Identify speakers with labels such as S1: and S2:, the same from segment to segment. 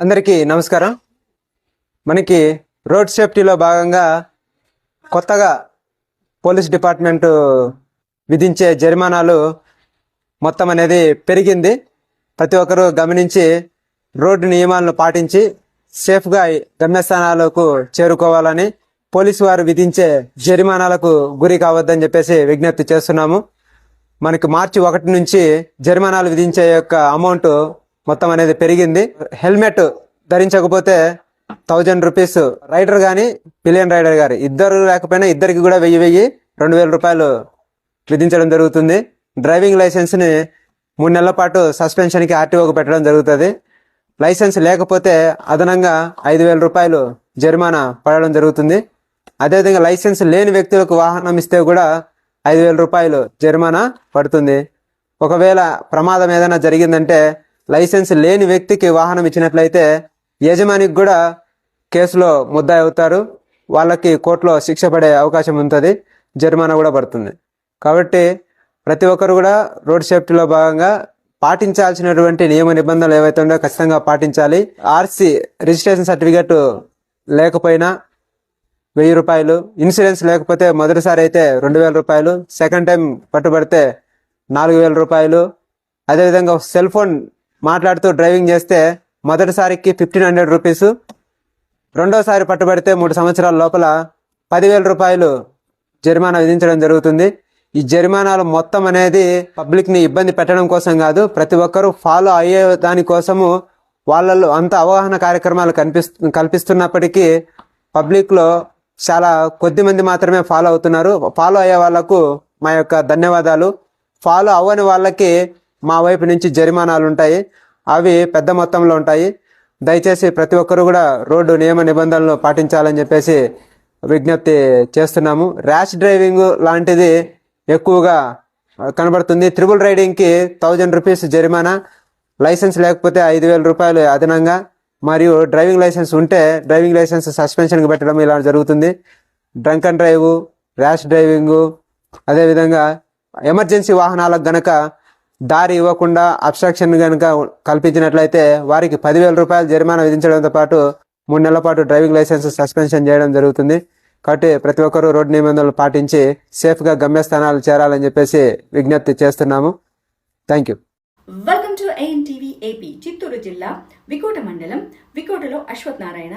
S1: అందరికీ నమస్కారం. మనకి రోడ్ సేఫ్టీలో భాగంగా కొత్తగా పోలీస్ డిపార్ట్మెంట్ విధించే జరిమానాలు మొత్తం అనేది పెరిగింది. ప్రతి ఒక్కరూ గమనించి రోడ్డు నియమాలను పాటించి సేఫ్గా గమ్యస్థానాలకు చేరుకోవాలని పోలీసు వారు విధించే జరిమానాలకు గురి కావద్దని చెప్పేసి విజ్ఞప్తి చేస్తున్నాము. మనకి మార్చి ఒకటి నుంచి జరిమానాలు విధించే యొక్క అమౌంట్ మొత్తం అనేది పెరిగింది. హెల్మెట్ ధరించకపోతే థౌజండ్ రూపీస్ రైడర్ కానీ పిలియన్ రైడర్ గారు ఇద్దరు లేకపోయినా ఇద్దరికి కూడా వెయ్యి వెయ్యి రెండు వేల రూపాయలు విధించడం జరుగుతుంది. డ్రైవింగ్ లైసెన్స్ని మూడు నెలల పాటు సస్పెన్షన్కి ఆర్టీఓకి పెట్టడం జరుగుతుంది. లైసెన్స్ లేకపోతే అదనంగా ఐదు వేల రూపాయలు జరిమానా పడడం జరుగుతుంది. అదేవిధంగా లైసెన్స్ లేని వ్యక్తులకు వాహనం ఇస్తే కూడా ఐదు వేల రూపాయలు జరిమానా పడుతుంది. ఒకవేళ ప్రమాదం ఏదైనా జరిగిందంటే లైసెన్స్ లేని వ్యక్తికి వాహనం ఇచ్చినట్లయితే యజమానికి కూడా కేసులో ముద్దాయి అవుతారు. వాళ్ళకి కోర్టులో శిక్ష పడే అవకాశం ఉంటుంది. జరిమానా కూడా పడుతుంది. కాబట్టి ప్రతి ఒక్కరు కూడా రోడ్ సేఫ్టీలో భాగంగా పాటించాల్సినటువంటి నియమ నిబంధనలు ఏవైతే ఉన్నాయో ఖచ్చితంగా పాటించాలి. ఆర్సీ రిజిస్ట్రేషన్ సర్టిఫికేట్ లేకపోయినా వెయ్యి రూపాయలు ఇన్సూరెన్స్ లేకపోతే మొదటిసారి అయితే రెండు వేల రూపాయలు సెకండ్ టైం పట్టుబడితే నాలుగు వేల రూపాయలు అదేవిధంగా సెల్ ఫోన్ మాట్లాడుతూ డ్రైవింగ్ చేస్తే మొదటిసారికి ఫిఫ్టీన్ హండ్రెడ్ రూపీస్ రెండోసారి పట్టుబడితే మూడు సంవత్సరాల లోపల పదివేల రూపాయలు జరిమానా విధించడం జరుగుతుంది. ఈ జరిమానాలు మొత్తం అనేది పబ్లిక్ని ఇబ్బంది పెట్టడం కోసం కాదు ప్రతి ఒక్కరూ ఫాలో అయ్యే దానికోసము వాళ్ళలో అంత అవగాహన కార్యక్రమాలు కనిపిస్తు కల్పిస్తున్నప్పటికీ పబ్లిక్లో చాలా కొద్ది మంది మాత్రమే ఫాలో అవుతున్నారు. ఫాలో అయ్యే వాళ్ళకు మా యొక్క ధన్యవాదాలు. ఫాలో అవ్వని వాళ్ళకి మా వైపు నుంచి జరిమానాలు ఉంటాయి. అవి పెద్ద మొత్తంలో ఉంటాయి. దయచేసి ప్రతి ఒక్కరు కూడా రోడ్డు నియమ నిబంధనలు పాటించాలని చెప్పేసి విజ్ఞప్తి చేస్తున్నాము. ర్యాష్ డ్రైవింగ్ లాంటిది ఎక్కువగా కనబడుతుంది. త్రిబుల్ రైడింగ్కి థౌజండ్ రూపీస్ జరిమానా. లైసెన్స్ లేకపోతే ఐదు వేల రూపాయలు అదనంగా. మరియు డ్రైవింగ్ లైసెన్స్ ఉంటే డ్రైవింగ్ లైసెన్స్ సస్పెన్షన్కి పెట్టడం ఇలా జరుగుతుంది. Drunk and drive rash driving అదేవిధంగా ఎమర్జెన్సీ వాహనాలకు గనక దారి ఇవ్వకుండా అబ్స్ట్రాక్షన్ కనుక కల్పించినట్లయితే వారికి పదివేల రూపాయలు జరిమానా విధించడంతో పాటు మూడు నెలల పాటు డ్రైవింగ్ లైసెన్స్ సస్పెన్షన్ చేయడం జరుగుతుంది. కాబట్టి ప్రతి ఒక్కరూ రోడ్డు నిబంధనలు పాటించి సేఫ్గా గమ్యస్థానాలు చేరాలని చెప్పేసి విజ్ఞప్తి చేస్తున్నాము. Thank you.
S2: Welcome to ANTV AP Chittoor జిల్లా వికోట మండలం వికోటలో Ashwath Narayana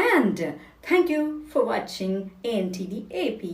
S2: And thank you for watching ANTV AP